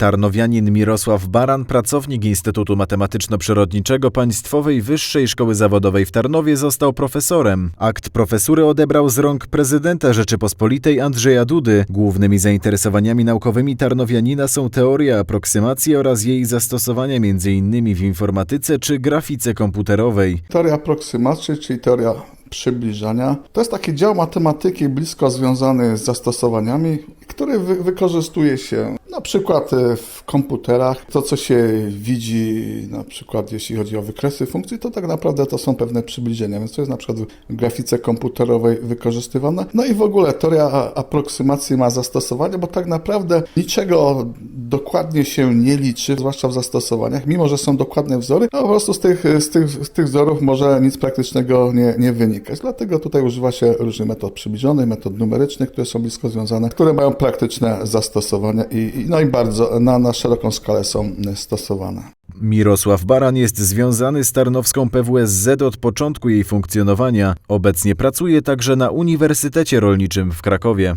Tarnowianin Mirosław Baran, pracownik Instytutu Matematyczno-Przyrodniczego Państwowej Wyższej Szkoły Zawodowej w Tarnowie, został profesorem. Akt profesury odebrał z rąk prezydenta Rzeczypospolitej Andrzeja Dudy. Głównymi zainteresowaniami naukowymi Tarnowianina są teoria aproksymacji oraz jej zastosowania m.in. w informatyce czy grafice komputerowej. Teoria aproksymacji, czyli teoria przybliżania, to jest taki dział matematyki blisko związany z zastosowaniami, który wy wykorzystuje się na przykład e, w komputerach. To, co się widzi, na przykład jeśli chodzi o wykresy funkcji, to tak naprawdę to są pewne przybliżenia, więc to jest na przykład w grafice komputerowej wykorzystywane. No i w ogóle teoria aproksymacji ma zastosowanie, bo tak naprawdę niczego dokładnie się nie liczy, zwłaszcza w zastosowaniach, mimo że są dokładne wzory, no po prostu z tych, z tych, z tych wzorów może nic praktycznego nie, nie wynikać. Dlatego tutaj używa się różnych metod przybliżonych, metod numerycznych, które są blisko związane, które mają praktyczne zastosowania i, i no i bardzo na, na szeroką skalę są stosowane. Mirosław Baran jest związany z Tarnowską PWSZ od początku jej funkcjonowania. Obecnie pracuje także na Uniwersytecie Rolniczym w Krakowie.